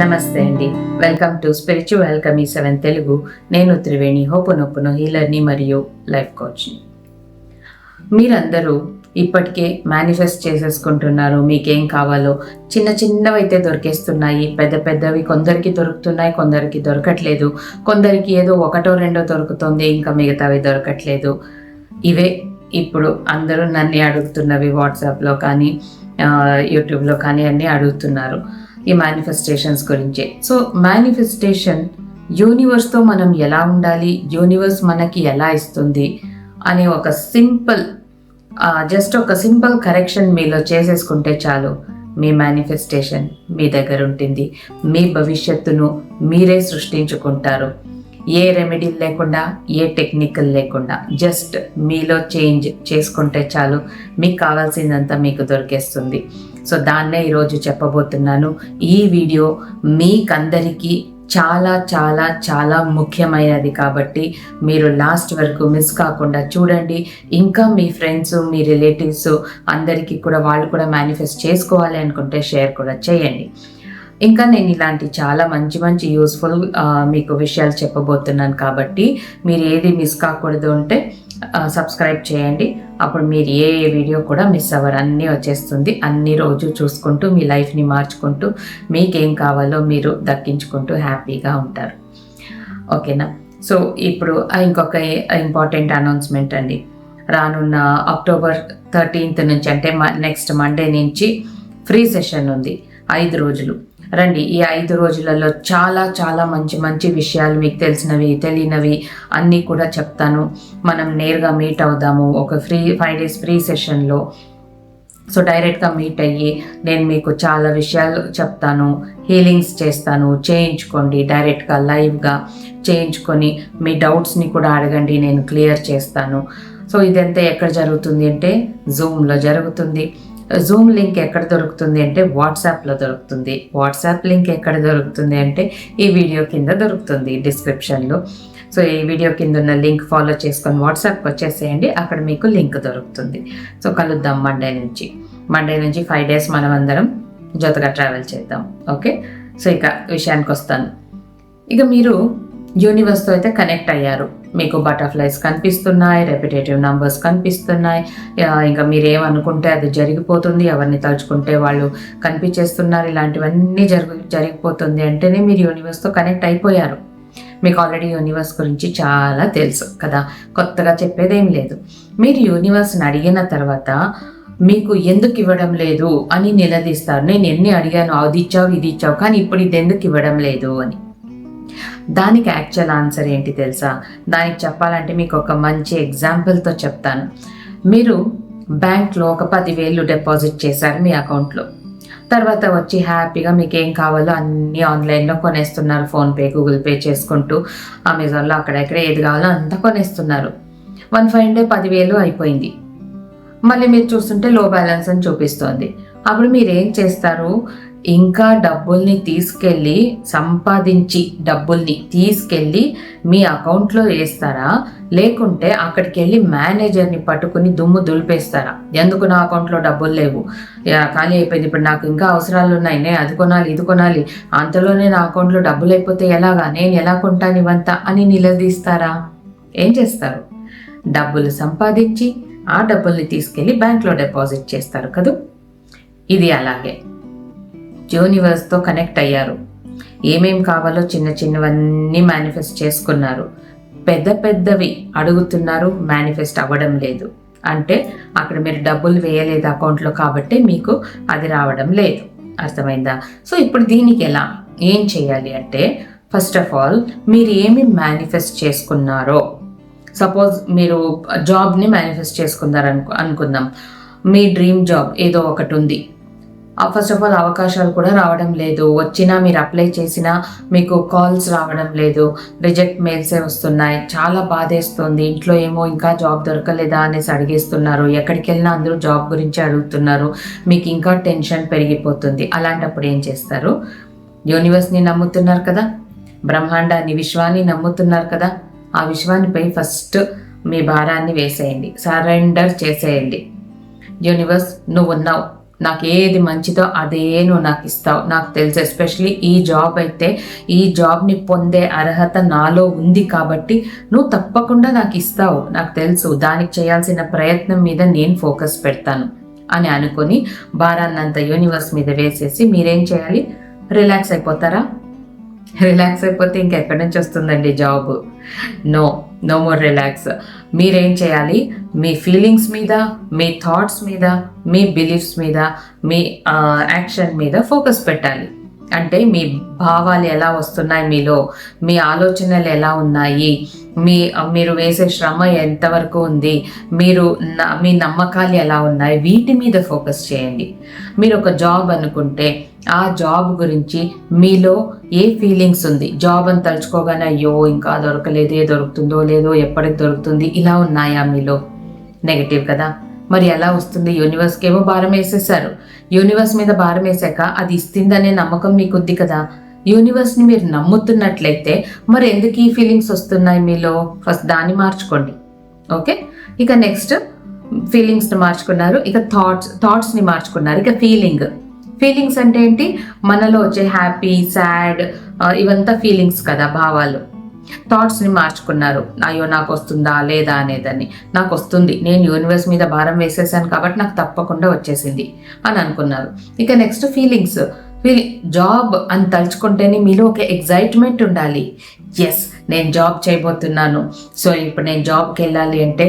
నమస్తే అండి. Welcome to spiritual కమీ సెవెన్ తెలుగు. నేను త్రివేణి హోపునొప్పును హీలర్ని మరియు లైఫ్ కోచ్ని. మీరందరూ ఇప్పటికే మేనిఫెస్ట్ చేసేసుకుంటున్నారు. మీకేం కావాలో చిన్న చిన్నవి అయితే దొరికేస్తున్నాయి. పెద్ద పెద్దవి కొందరికి దొరుకుతున్నాయి కొందరికి దొరకట్లేదు. కొందరికి ఏదో ఒకటో రెండో దొరుకుతుంది ఇంకా మిగతావి దొరకట్లేదు. ఇవే ఇప్పుడు అందరూ నన్ను అడుగుతున్నవి వాట్సాప్లో కానీ యూట్యూబ్లో కానీ అన్నీ అడుగుతున్నారు. ఈ మేనిఫెస్టేషన్స్ గురించే. సో మేనిఫెస్టేషన్ యూనివర్స్తో మనం ఎలా ఉండాలి? యూనివర్స్ మనకి ఎలా ఇస్తుంది? అనే ఒక సింపుల్ జస్ట్ ఒక సింపుల్ కరెక్షన్ మీలో చేసేసుకుంటే చాలు మీ మేనిఫెస్టేషన్ మీ దగ్గర ఉంటుంది. మీ భవిష్యత్తును మీరే సృష్టించుకుంటారు. ఏ రెమెడీ లేకుండా ఏ టెక్నికల్ లేకుండా జస్ట్ మీలో చేంజ్ చేసుకుంటే చాలు మీకు కావాల్సిందంతా మీకు దొరికేస్తుంది. సో దాన్నే ఈరోజు చెప్పబోతున్నాను. ఈ వీడియో మీకందరికీ చాలా చాలా చాలా ముఖ్యమైనది కాబట్టి మీరు లాస్ట్ వరకు మిస్ కాకుండా చూడండి. ఇంకా మీ ఫ్రెండ్స్ మీ రిలేటివ్స్ అందరికీ కూడా వాళ్ళు కూడా మేనిఫెస్ట్ చేసుకోవాలి అనుకుంటే షేర్ కూడా చేయండి. ఇంకా నేను ఇలాంటి చాలా మంచి మంచి యూస్ఫుల్ మీకు విషయాలు చెప్పబోతున్నాను కాబట్టి మీరు ఏది మిస్ కాకూడదు అంటే సబ్స్క్రైబ్ చేయండి. అప్పుడు మీరు ఏ ఏ వీడియో కూడా మిస్ అవ్వరు. అన్నీ వచ్చేస్తుంది. అన్ని రోజు చూసుకుంటూ మీ లైఫ్ని మార్చుకుంటూ మీకేం కావాలో మీరు దక్కించుకుంటూ హ్యాపీగా ఉంటారు. ఓకేనా? సో ఇప్పుడు ఇంకొక ఇంపార్టెంట్ అనౌన్స్మెంట్ అండి. రానున్న అక్టోబర్ థర్టీన్త్ నుంచి అంటే నెక్స్ట్ మండే నుంచి ఫ్రీ సెషన్ ఉంది. ఐదు రోజులు. రండి ఈ ఐదు రోజులలో చాలా చాలా మంచి మంచి విషయాలు మీకు తెలిసినవి తెలియనివి అన్నీ కూడా చెప్తాను. మనం నేరుగా మీట్ అవుదాము. ఒక ఫ్రీ ఫైవ్ డేస్ ఫ్రీ సెషన్లో సో డైరెక్ట్గా మీట్ అయ్యి నేను మీకు చాలా విషయాలు చెప్తాను. హీలింగ్స్ చేస్తాను. చేయించుకోండి. డైరెక్ట్గా లైవ్గా చేయించుకొని మీ డౌట్స్ని కూడా అడగండి. నేను క్లియర్ చేస్తాను. సో ఇదంతా ఎక్కడ జరుగుతుంది అంటే జూమ్లో జరుగుతుంది. జూమ్ లింక్ ఎక్కడ దొరుకుతుంది అంటే వాట్సాప్లో దొరుకుతుంది. వాట్సాప్ లింక్ ఎక్కడ దొరుకుతుంది అంటే ఈ వీడియో కింద దొరుకుతుంది డిస్క్రిప్షన్లో సో ఈ వీడియో కింద ఉన్న లింక్ ఫాలో చేసుకొని వాట్సాప్కి వచ్చేసేయండి. అక్కడ మీకు లింక్ దొరుకుతుంది. సో కలుద్దాం మండే నుంచి. మండే నుంచి ఫైవ్ డేస్ మనం అందరం జతగా ట్రావెల్ చేద్దాం. ఓకే సో ఇక విషయానికి వస్తాను. ఇక మీరు యూనివర్స్తో అయితే కనెక్ట్ అయ్యారు. మీకు బటర్ఫ్లైస్ కనిపిస్తున్నాయి రెపిటేటివ్ నంబర్స్ కనిపిస్తున్నాయి. ఇంకా మీరు ఏమనుకుంటే అది జరిగిపోతుంది ఎవరిని తలుచుకుంటే వాళ్ళు కనిపించేస్తున్నారు ఇలాంటివన్నీ జరుగు జరిగిపోతుంది అంటేనే మీరు యూనివర్స్తో కనెక్ట్ అయిపోయారు. మీకు ఆల్రెడీ యూనివర్స్ గురించి చాలా తెలుసు కదా కొత్తగా చెప్పేదేం లేదు. మీరు యూనివర్స్ని అడిగిన తర్వాత మీకు ఎందుకు ఇవ్వడం లేదు అని నిలదీస్తారు. నేను ఎన్ని అడిగాను అది ఇచ్చావు ఇది ఇచ్చావు కానీ ఇప్పుడు ఇది ఎందుకు ఇవ్వడం లేదు అని. దానికి యాక్చువల్ ఆన్సర్ ఏంటి తెలుసా? దానికి చెప్పాలంటే మీకు ఒక మంచి ఎగ్జాంపుల్తో చెప్తాను. మీరు బ్యాంక్లో ఒక పదివేలు డిపాజిట్ చేశారు మీ అకౌంట్లో తర్వాత వచ్చి హ్యాపీగా మీకు ఏం కావాలో అన్నీ ఆన్లైన్లో కొనేస్తున్నారు. ఫోన్పే గూగుల్ పే చేసుకుంటూ అమెజాన్లో అక్కడెక్కడ ఏది కావాలో అంతా కొనేస్తున్నారు. వన్ ఫైవ్ డే పదివేలు అయిపోయింది. మళ్ళీ మీరు చూస్తుంటే లో బ్యాలెన్స్ అని చూపిస్తోంది. అప్పుడు మీరు ఏం చేస్తారు? ఇంకా డబ్బుల్ని తీసుకెళ్ళి సంపాదించి డబ్బుల్ని తీసుకెళ్ళి మీ అకౌంట్లో వేస్తారా? లేకుంటే అక్కడికి వెళ్ళి మేనేజర్ని పట్టుకుని దుమ్ము దులిపేస్తారా? ఎందుకు నా అకౌంట్లో డబ్బులు లేవు? ఖాళీ అయిపోయింది. ఇప్పుడు నాకు ఇంకా అవసరాలు ఉన్నాయి. నేను అది కొనాలి ఇది కొనాలి. అంతలోనే నా అకౌంట్లో డబ్బులు అయిపోతే ఎలాగా? నేను ఎలా కొంటాను ఇవంతా అని నిలదీస్తారా? ఏం చేస్తారు? డబ్బులు సంపాదించి ఆ డబ్బుల్ని తీసుకెళ్ళి బ్యాంక్లో డిపాజిట్ చేస్తారు కదూ? ఇది అలాగే. యూనివర్స్తో కనెక్ట్ అయ్యారు. ఏమేం కావాలో చిన్న చిన్నవన్నీ మేనిఫెస్ట్ చేసుకున్నారు. పెద్ద పెద్దవి అడుగుతున్నారు మేనిఫెస్ట్ అవ్వడం లేదు. అంటే అక్కడ మీరు డబ్బులు వేయలేదు అకౌంట్లో కాబట్టి మీకు అది రావడం లేదు. అర్థమైందా? సో ఇప్పుడు దీనికి ఎలా? ఏం చేయాలి అంటే ఫస్ట్ ఆఫ్ ఆల్ మీరు ఏమి మేనిఫెస్ట్ చేసుకున్నారో సపోజ్ మీరు జాబ్ని మేనిఫెస్ట్ చేసుకున్నారనుకు అనుకుందాం. మీ డ్రీమ్ జాబ్ ఏదో ఒకటి ఉంది. ఫస్ట్ ఆఫ్ ఆల్ అవకాశాలు కూడా రావడం లేదు. వచ్చినా మీరు అప్లై చేసినా మీకు కాల్స్ రావడం లేదు. రిజెక్ట్ మెయిల్సే వస్తున్నాయి. చాలా బాధేస్తుంది. ఇంట్లో ఏమో ఇంకా జాబ్ దొరకలేదా అనేసి అడిగేస్తున్నారు. ఎక్కడికి వెళ్ళినా అందరూ జాబ్ గురించి అడుగుతున్నారు. మీకు ఇంకా టెన్షన్ పెరిగిపోతుంది. అలాంటప్పుడు ఏం చేస్తారు? యూనివర్స్ని నమ్ముతున్నారు కదా? బ్రహ్మాండాన్ని విశ్వాన్ని నమ్ముతున్నారు కదా? ఆ విశ్వానిపై ఫస్ట్ మీ భారాన్ని వేసేయండి. సరెండర్ చేసేయండి. యూనివర్స్ నువ్వు ఉన్నావు నాకు ఏది మంచిదో అదే నువ్వు నాకు ఇస్తావు. నాకు తెలుసు ఎస్పెషలీ ఈ జాబ్ అయితే ఈ జాబ్ని పొందే అర్హత నాలో ఉంది కాబట్టి నువ్వు తప్పకుండా నాకు ఇస్తావు. నాకు తెలుసు దానికి చేయాల్సిన ప్రయత్నం మీద నేను ఫోకస్ పెడతాను అని అనుకొని భారాన్నంత యూనివర్స్ మీద వేసేసి మీరేం చేయాలి? రిలాక్స్ అయిపోతారా? రిలాక్స్ అయిపోతే ఇంకెక్కడి నుంచి వస్తుందండి job no no more relax మీరేం చేయాలి? మీ ఫీలింగ్స్ మీద మీ థాట్స్ మీద మీ బిలీఫ్స్ మీద మీ యాక్షన్ మీద ఫోకస్ పెట్టాలి. అంటే మీ భావాలు ఎలా వస్తున్నాయి మీలో? మీ ఆలోచనలు ఎలా ఉన్నాయి? మీ మీరు వేసే శ్రమ ఎంతవరకు ఉంది? మీరు మీ నమ్మకాలు ఎలా ఉన్నాయి? వీటి మీద ఫోకస్ చేయండి. మీరు ఒక జాబ్ అనుకుంటే ఆ జాబ్ గురించి మీలో ఏ ఫీలింగ్స్ ఉంది? జాబ్ అని తలుచుకోగానే అయ్యో ఇంకా దొరకలేదే దొరుకుతుందో లేదో ఎప్పటికి దొరుకుతుంది? ఇలా ఉన్నాయా మీలో? నెగటివ్ కదా? మరి ఎలా వస్తుంది? యూనివర్స్కి ఏమో భారం వేసేసారు యూనివర్స్ మీద భారం వేసాక అది ఇస్తుందనే నమ్మకం మీకు ఉంది కదా? యూనివర్స్ని మీరు నమ్ముతున్నట్లయితే మరి ఎందుకు ఈ ఫీలింగ్స్ వస్తున్నాయి మీలో? ఫస్ట్ దాన్ని మార్చుకోండి. ఓకే? ఇక నెక్స్ట్ ఫీలింగ్స్ని మార్చుకున్నారు. ఇక థాట్స్ థాట్స్ని మార్చుకున్నారు. ఇక ఫీలింగ్. ఫీలింగ్స్ అంటే ఏంటి? మనలో వచ్చే హ్యాపీ సాడ్ ఇవంతా ఫీలింగ్స్ కదా భావాలు. థాట్స్ని మార్చుకున్నారు. అయ్యో నాకు వస్తుందా లేదా అనేదని నాకు వస్తుంది. నేను యూనివర్స్ మీద భారం వేసేసాను కాబట్టి నాకు తప్పకుండా వచ్చేసింది అని అనుకున్నారు. ఇక నెక్స్ట్ ఫీలింగ్స్ మీ జాబ్ అని తలుచుకుంటేనే మీలో ఒక ఎగ్జైట్మెంట్ ఉండాలి. ఎస్ నేను జాబ్ చేయబోతున్నాను. సో ఇప్పుడు నేను జాబ్కి వెళ్ళాలి అంటే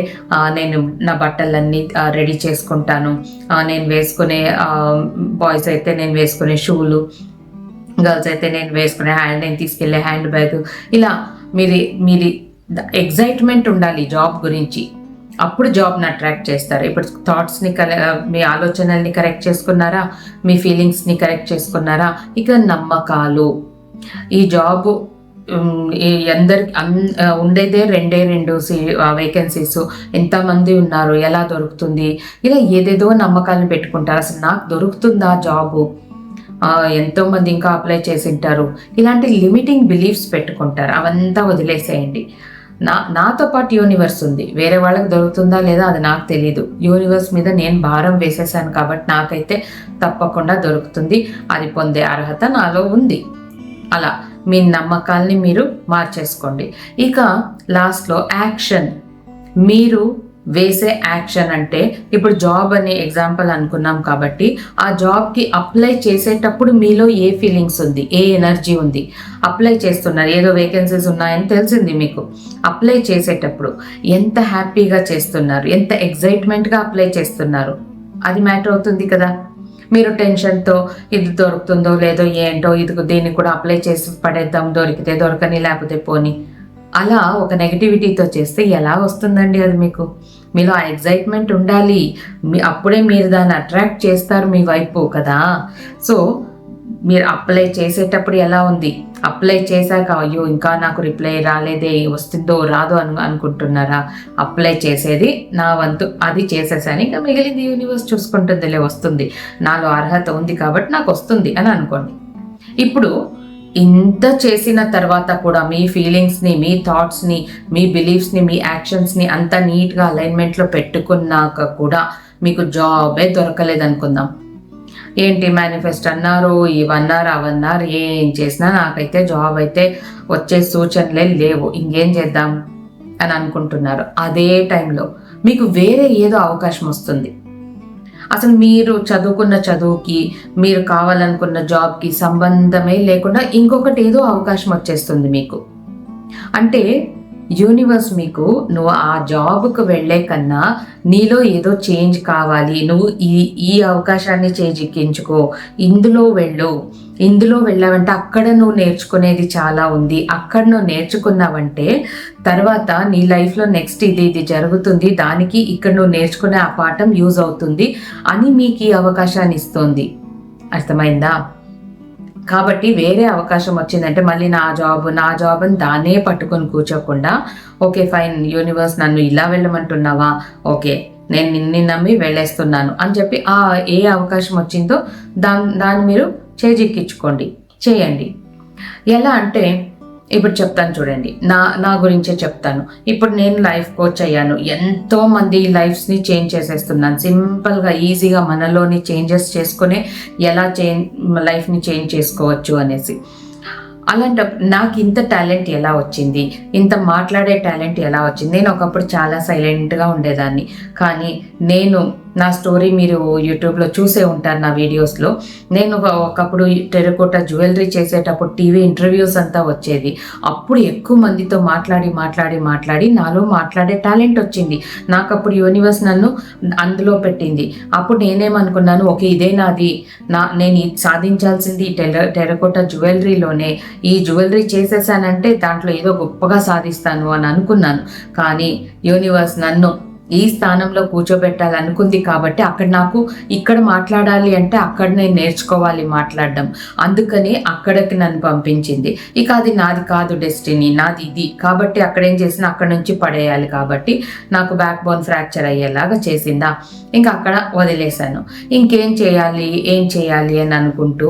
నేను నా బట్టలన్నీ రెడీ చేసుకుంటాను. నేను వేసుకునే బాయ్స్ అయితే నేను వేసుకునే షూలు గర్ల్స్ అయితే నేను వేసుకునే హ్యాండ్ నేను తీసుకెళ్ళే హ్యాండ్ బ్యాగ్. ఇలా మీరు మీరు ఎగ్జైట్మెంట్ ఉండాలి జాబ్ గురించి. అప్పుడు జాబ్ని అట్రాక్ట్ చేస్తారు. ఇప్పుడు థాట్స్ని కరె మీ ఆలోచనల్ని కరెక్ట్ చేసుకున్నారా? మీ ఫీలింగ్స్ని కరెక్ట్ చేసుకున్నారా? ఇక నమ్మకాలు. ఈ జాబ్ అందరికి ఉండేదే రెండే రెండు వేకెన్సీస్ ఎంతమంది ఉన్నారు? ఎలా దొరుకుతుంది? ఇలా ఏదేదో నమ్మకాలను పెట్టుకుంటారు. అసలు నాకు దొరుకుతుందా జాబు ఎంతోమంది ఇంకా అప్లై చేసి ఉంటారు. ఇలాంటి లిమిటింగ్ బిలీఫ్స్ పెట్టుకుంటారు. అవంతా వదిలేసేయండి. నా నాతో పాటు యూనివర్స్ ఉంది. వేరే వాళ్ళకి దొరుకుతుందా లేదా అది నాకు తెలియదు యూనివర్స్ మీద నేను భారం వేసేసాను కాబట్టి నాకైతే తప్పకుండా దొరుకుతుంది. అది పొందే అర్హత నాలో ఉంది. అలా మీ నమ్మకాల్ని మీరు మార్చేసుకోండి. ఇక లాస్ట్లో యాక్షన్ మీరు వేసే యాక్షన్ అంటే ఇప్పుడు జాబ్ అనే ఎగ్జాంపుల్ అనుకున్నాం కాబట్టి ఆ జాబ్కి అప్లై చేసేటప్పుడు మీలో ఏ ఫీలింగ్స్ ఉంది ఏ ఎనర్జీ ఉంది? అప్లై చేస్తున్నారు ఏదో వేకెన్సీస్ ఉన్నాయని తెలిసింది మీకు. అప్లై చేసేటప్పుడు ఎంత హ్యాపీగా చేస్తున్నారు ఎంత ఎగ్జైట్మెంట్గా అప్లై చేస్తున్నారు? అది మ్యాటర్ అవుతుంది కదా. మీరు టెన్షన్తో ఇది దొరుకుతుందో లేదో ఏంటో ఇది దీన్ని కూడా అప్లై చేసి పడేద్దాం దొరికితే దొరకని లేకపోతే పోనీ. అలా ఒక నెగిటివిటీతో చేస్తే ఎలా వస్తుందండి అది మీకు? మీలో ఆ ఎగ్జైట్మెంట్ ఉండాలి. మీ అప్పుడే మీరు దాన్ని అట్రాక్ట్ చేస్తారు మీ వైపు కదా. సో మీరు అప్లై చేసేటప్పుడు ఎలా ఉంది? అప్లై చేశాక అయ్యో ఇంకా నాకు రిప్లై రాలేదే వస్తుందో రాదో అను అనుకుంటున్నారా? అప్లై చేసేది నా వంతు అది చేసేసాను. ఇంకా మిగిలింది యూనివర్స్ చూసుకుంటుందిలే వస్తుంది. నాలో అర్హత ఉంది కాబట్టి నాకు వస్తుంది అని అనుకోండి. ఇప్పుడు ఇంత చేసిన తర్వాత కూడా మీ ఫీలింగ్స్ని మీ థాట్స్ని మీ బిలీఫ్స్ని మీ యాక్షన్స్ని అంత నీట్గా అలైన్మెంట్లో పెట్టుకున్నాక కూడా మీకు జాబే దొరకలేదనుకుందాం ఏంటి మేనిఫెస్ట్ అన్నారు ఇవన్నారు అవన్నారు ఏం చేసినా నాకైతే జాబ్ అయితే వచ్చే సూచనలే లేవు. ఇంకేం చేద్దాం? అని అనుకుంటున్నారు. అదే టైంలో మీకు వేరే ఏదో అవకాశం వస్తుంది. అసలు మీరు చదువుకున్న చదువుకి మీరు కావాలనుకున్న జాబ్కి సంబంధమే లేకుండా ఇంకొకటి ఏదో అవకాశం వచ్చేస్తుంది మీకు. అంటే యూనివర్స్ మీకు నువ్వు ఆ జాబ్కు వెళ్ళే కన్నా నీలో ఏదో చేంజ్ కావాలి. నువ్వు ఈ ఈ అవకాశాన్ని చేజిక్కించుకో. ఇందులో వెళ్ళు. ఇందులో వెళ్ళావంటే అక్కడ నువ్వు నేర్చుకునేది చాలా ఉంది. అక్కడ నువ్వు నేర్చుకున్నావంటే తర్వాత నీ లైఫ్లో నెక్స్ట్ ఇది ఇది జరుగుతుంది. దానికి ఇక్కడ నువ్వు నేర్చుకునే ఆ పాఠం యూజ్ అవుతుంది అని మీకు ఈ అవకాశాన్ని ఇస్తుంది. అర్థమైందా? కాబట్టి వేరే అవకాశం వచ్చిందంటే మళ్ళీ నా జాబ్ నా జాబ్ అని దాన్నే పట్టుకొని కూర్చోకుండా ఓకే ఫైన్ యూనివర్స్ నన్ను ఇలా వెళ్ళమంటున్నావా? ఓకే నేను నిన్ను నమ్మి వెళ్ళేస్తున్నాను అని చెప్పి ఆ ఏ అవకాశం వచ్చిందో దా దాన్ని మీరు చేజిక్కించుకోండి చేయండి. ఎలా అంటే ఇప్పుడు చెప్తాను చూడండి. నా నా గురించే చెప్తాను. ఇప్పుడు నేను లైఫ్ కోచ్ అయ్యాను. ఎంతో మంది లైఫ్స్ని చేంజ్ చేసేస్తున్నాను. సింపుల్గా ఈజీగా మనలోని చేంజెస్ చేసుకునే ఎలా చేంజ్ లైఫ్ని చేంజ్ చేసుకోవచ్చు అనేసి. అలాంటప్పుడు నాకు ఇంత టాలెంట్ ఎలా వచ్చింది? ఇంత మాట్లాడే టాలెంట్ ఎలా వచ్చింది? నేను ఒకప్పుడు చాలా సైలెంట్గా ఉండేదాన్ని. కానీ నేను నా స్టోరీ మీరు యూట్యూబ్లో చూసే ఉంటారు నా వీడియోస్లో నేను ఒకప్పుడు టెరకోట జ్యువెలరీ చేసేటప్పుడు టీవీ ఇంటర్వ్యూస్ అంతా వచ్చేది. అప్పుడు ఎక్కువ మందితో మాట్లాడి మాట్లాడి మాట్లాడి నాలో మాట్లాడే టాలెంట్ వచ్చింది. నాకు అప్పుడు యూనివర్స్ నన్ను అందులో పెట్టింది. అప్పుడు నేనేమనుకున్నాను ఓకే ఇదే నాది. నా నేను సాధించాల్సింది టెర టెరకోట జ్యువెలరీలోనే ఈ జ్యువెలరీ చేసేసానంటే దాంట్లో ఏదో గొప్పగా సాధిస్తాను అని అనుకున్నాను. కానీ యూనివర్స్ నన్ను ఈ స్థానంలో కూర్చోబెట్టాలనుకుంది కాబట్టి అక్కడ నాకు ఇక్కడ మాట్లాడాలి అంటే అక్కడ నేను నేర్చుకోవాలి మాట్లాడడం. అందుకని అక్కడికి నన్ను పంపించింది. ఇక అది నాది కాదు డెస్టినీ నాది ఇది. కాబట్టి అక్కడ ఏం చేసినా అక్కడ నుంచి పడేయాలి కాబట్టి నాకు బ్యాక్ బోన్ ఫ్రాక్చర్ అయ్యేలాగా చేసిందా? ఇంకా అక్కడ వదిలేశాను. ఇంకేం చేయాలి? ఏం చేయాలి అని అనుకుంటూ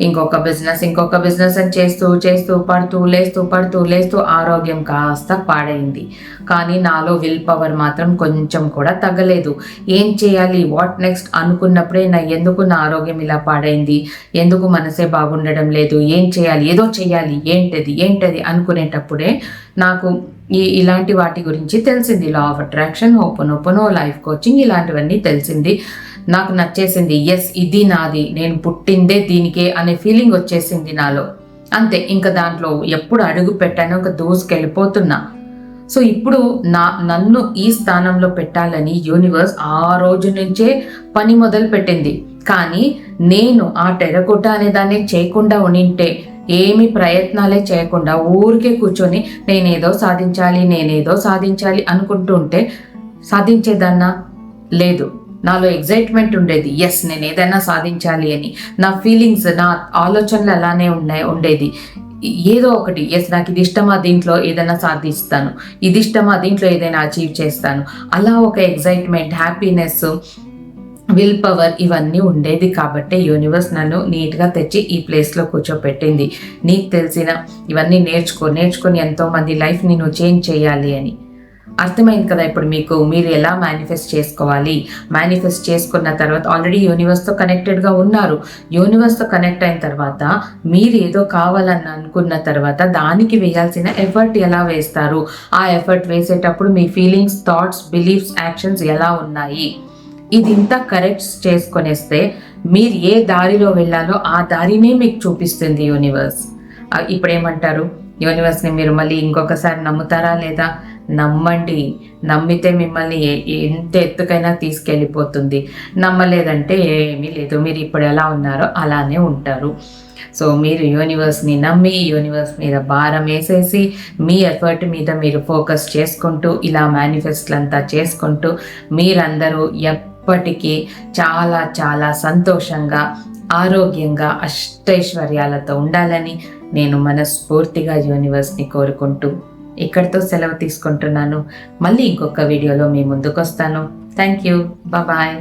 ఇంకొక బిజినెస్ ఇంకొక బిజినెస్ అని చేస్తూ చేస్తూ పడుతూ లేస్తూ పడుతూ లేస్తూ ఆరోగ్యం కాస్త పాడైంది. కానీ నాలో విల్ పవర్ మాత్రం కొంచెం కొంచెం కూడా తగ్గలేదు. ఏం చేయాలి? వాట్ నెక్స్ట్ అనుకున్నప్పుడే నా ఎందుకు నా ఆరోగ్యం ఇలా పాడైంది? ఎందుకు మనసే బాగుండడం లేదు? ఏం చేయాలి? ఏదో చేయాలి. ఏంటది? ఏంటది? అనుకునేటప్పుడే నాకు ఈ ఇలాంటి వాటి గురించి తెలిసింది. Law of attraction open open life coaching ఇలాంటివన్నీ తెలిసింది. నాకు నచ్చేసింది. ఎస్ ఇది నాది. నేను పుట్టిందే దీనికే అనే ఫీలింగ్ వచ్చేసింది నాలో. అంతే. ఇంకా దాంట్లో ఎప్పుడు అడుగు పెట్టానో ఒక దూసుకెళ్ళిపోతున్నా. సో ఇప్పుడు నా నన్ను ఈ స్థానంలో పెట్టాలని యూనివర్స్ ఆ రోజు నుంచే పని మొదలు పెట్టింది కానీ నేను ఆ టెరకోట అనే దాన్ని చేయకుండా ఉనింటే ఏమి ప్రయత్నాలే చేయకుండా ఊరికే కూర్చొని నేనేదో సాధించాలి నేనేదో సాధించాలి అనుకుంటుంటే సాధించేదన్నా లేదు. నాలో ఎగ్జైట్మెంట్ ఉండేది. ఎస్ నేను ఏదైనా సాధించాలి అని. నా ఫీలింగ్స్ నా ఆలోచనలు అలానే ఉన్నాయి ఉండేది. ఏదో ఒకటి. ఎస్ నాకు ఇది ఇష్టమా? దీంట్లో ఏదైనా సాధిస్తాను. ఇది ఇష్టమా? దీంట్లో ఏదైనా అచీవ్ చేస్తాను. అలా ఒక ఎగ్జైట్మెంట్ హ్యాపీనెస్ విల్ పవర్ ఇవన్నీ ఉండేది కాబట్టి యూనివర్స్ నన్ను నీట్గా తెచ్చి ఈ ప్లేస్లో కూర్చోపెట్టింది. నీకు తెలిసిన ఇవన్నీ నేర్చుకో. నేర్చుకొని ఎంతోమంది లైఫ్ని నువ్వు చేంజ్ చేయాలి అని. అర్థమైంది కదా ఇప్పుడు మీకు? మీరు ఎలా మేనిఫెస్ట్ చేసుకోవాలి? మేనిఫెస్ట్ చేసుకున్న తర్వాత ఆల్రెడీ యూనివర్స్తో కనెక్టెడ్గా ఉన్నారు. యూనివర్స్తో కనెక్ట్ అయిన తర్వాత మీరు ఏదో కావాలని అనుకున్న తర్వాత దానికి వేయాల్సిన ఎఫర్ట్ ఎలా వేస్తారు? ఆ ఎఫర్ట్ వేసేటప్పుడు మీ ఫీలింగ్స్ థాట్స్ బిలీఫ్స్ యాక్షన్స్ ఎలా ఉన్నాయి? ఇది ఇంత కరెక్ట్ చేసుకొనేస్తే మీరు ఏ దారిలో వెళ్ళాలో ఆ దారినే మీకు చూపిస్తుంది యూనివర్స్ ఇప్పుడు ఏమంటారు యూనివర్స్ని మీరు మళ్ళీ ఇంకొకసారి నమ్ముతారా లేదా? నమ్మండి. నమ్మితే మిమ్మల్ని ఎంత ఎత్తుకైనా తీసుకెళ్ళిపోతుంది. నమ్మలేదంటే ఏమీ లేదు. మీరు ఇప్పుడు ఎలా ఉన్నారో అలానే ఉంటారు. సో మీరు యూనివర్స్ని నమ్మి యూనివర్స్ మీద భారం వేసేసి మీ ఎఫర్ట్ మీద మీరు ఫోకస్ చేసుకుంటూ ఇలా మేనిఫెస్ట్లంతా చేసుకుంటూ మీరందరూ ఎప్పటికీ చాలా చాలా సంతోషంగా ఆరోగ్యంగా అష్టైశ్వర్యాలతో ఉండాలని నేను మనస్ఫూర్తిగా యూనివర్స్ని కోరుకుంటూ ఇక్కడితో సెలవు తీసుకుంటున్నాను. మళ్ళీ ఇంకొక వీడియోలో మీ ముందుకు వస్తాను థ్యాంక్ యూ బాయ్